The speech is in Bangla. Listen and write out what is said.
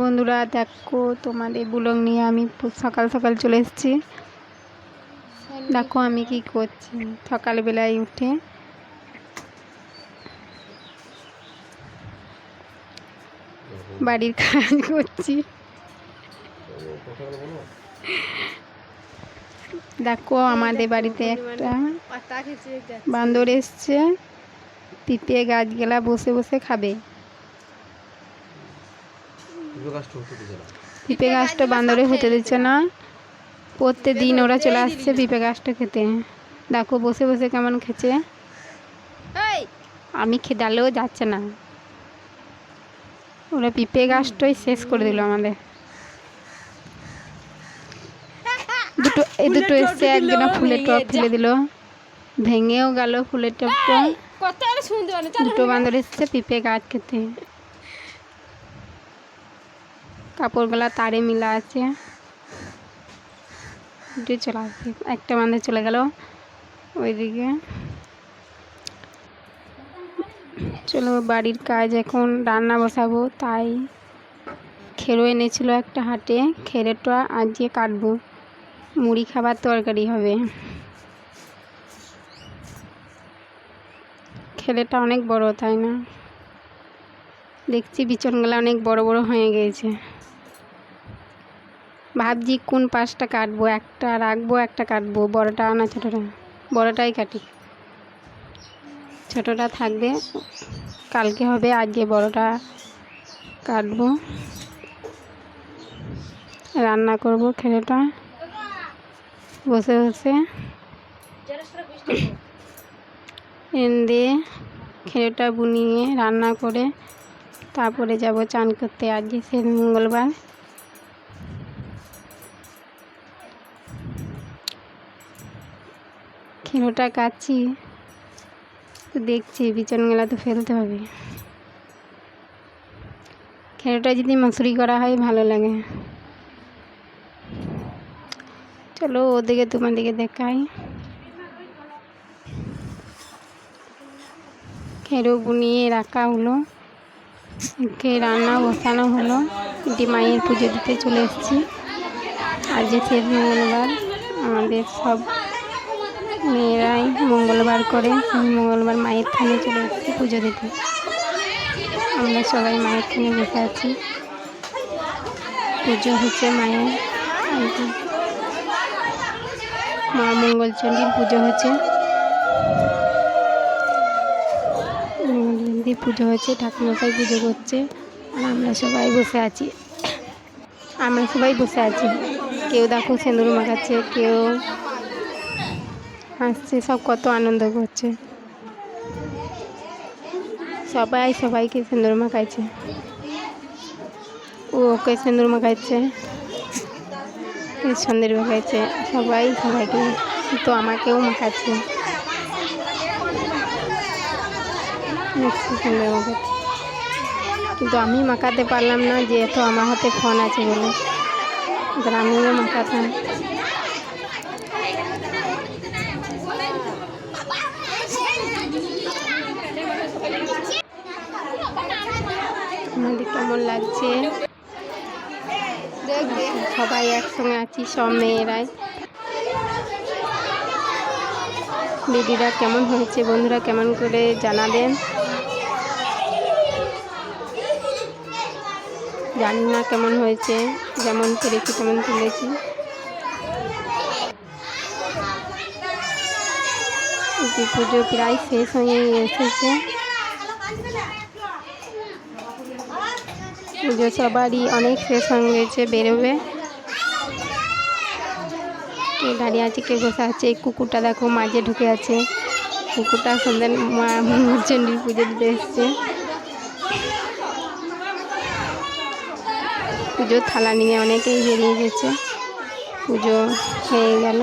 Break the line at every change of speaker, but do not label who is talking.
বন্ধুরা দেখো তোমাদের বুলং নিয়ে আমি সকাল সকাল চলে এসেছি। দেখো আমি কি করছি। সকালবেলায় উঠে বাড়ির কাজ করছি। দেখো আমাদের বাড়িতে একটা বান্দর এসছে। পিঁপে গাছগুলা বসে বসে খাবে। পিঁপে গাছটা বান্দরে হতে দিচ্ছে না প্রত্যেক দিন ওরা চলে আসছে পিঁপে গাছটা খেতে। দেখো বসে বসে কেমন খেছে। আমি খেদালেও যাচ্ছে না। ওরা পিঁপে গাছটাই শেষ করে দিল আমাদের। দুটো এই দুটো এসছে একজনা ফুলের টপ ফেলে দিল। ভেঙেও গেল ফুলের টপটা দুটো বান্দর এসছে পিঁপে গাছ খেতে। কাপড়গুলা তারে মিলা আছে। দুটো চলে আসছে একটা বান্দর চলে গেল ওইদিকে। চলো, বাড়ির কাজ এখন, রান্না বসাবো, তাই খেরো এনেছিল একটা হাটে, খেরেটা আজকে কাটবো। মুড়ি খাবার তরকারি হবে। খেলেটা অনেক বড়, তাই না? দেখছি বিচনগুলো অনেক বড় বড় হয়ে গিয়েছে ভাবছি কোন পাশটা কাটবো? একটা রাখব, একটা কাটবো। বড়টা না ছোটোটা? বড়টাই কাটি। ছোটোটা থাকবে। কালকে হবে, আজকে বড়টা কাটবো। রান্না করব খেলেটা। বসে বসে। এন দিয়ে খেলেটা বুনিয়ে রান্না করে তারপরে যাব চান করতে। আজকে সে মঙ্গলবার। খেলোটা কাচ্ছি তো দেখছি বিছানগুলা তো ফেলতে হবে। খেলোটা যদি মশুরি করা হয়, ভালো লাগে। চলো ওদিকে তোমার দিকে দেখাই। খেরো বুনিয়ে রাখা হলো। কে রান্না বসানো হলো। এটি মায়ের পুজো দিতে চলে এসেছি। আজ যে শেষ মঙ্গলবার। আমাদের সব মেয়েরাই মঙ্গলবার করে মঙ্গলবার মায়ের থানে চলে এসেছি পুজো দিতে। আমরা সবাই মায়ের থানে বসে আছি। পুজো হচ্ছে মায়ের মা মঙ্গলচণ্ডীর পুজো হচ্ছে। মঙ্গলচণ্ডীর পুজো হচ্ছে, ঠাকুরমশাই পুজো করছে, আর আমরা সবাই বসে আছি। আমরা সবাই বসে আছি। কেউ দেখো সিঁদুর মাখাচ্ছে, কেউ হাসছে, সব কত আনন্দ করছে। সবাই, সবাইকে সিঁদুর মাখাইছে ও ওকে সিঁদুর মাখাইছে সন্দেশ মাখাইছে সবাই, সবাইকে। তো আমাকেও মাখাচ্ছে সুন্দর মাখাচ্ছে কিন্তু আমি মাখাতে পারলাম না যেহেতু আমার হাতে ফোন আছে বলে। আমিও মাখাতাম আমাদের কেমন লাগছে? সবাই একসঙ্গে আছি, সব মেয়েরাই। দিদিরা কেমন হয়েছে? বন্ধুরা কেমন করে জানাবেন? জানি না কেমন হয়েছে, যেমন করেছি তেমন তুলেছি। পুজো প্রায় শেষ হয়ে এসেছে। পুজো সবারই অনেক শেষ হয়ে গেছে বেরোবে। কেউ দাঁড়িয়ে আছে কেউ বসে আছে কুকুরটা দেখো মাঝে ঢুকে আছে। কুকুরটা সন্ধ্যে মা চণ্ডীর পুজো দিতে এসছে। পুজোর থালা নিয়ে অনেকেই বেরিয়ে গেছে। পুজো হয়ে গেল।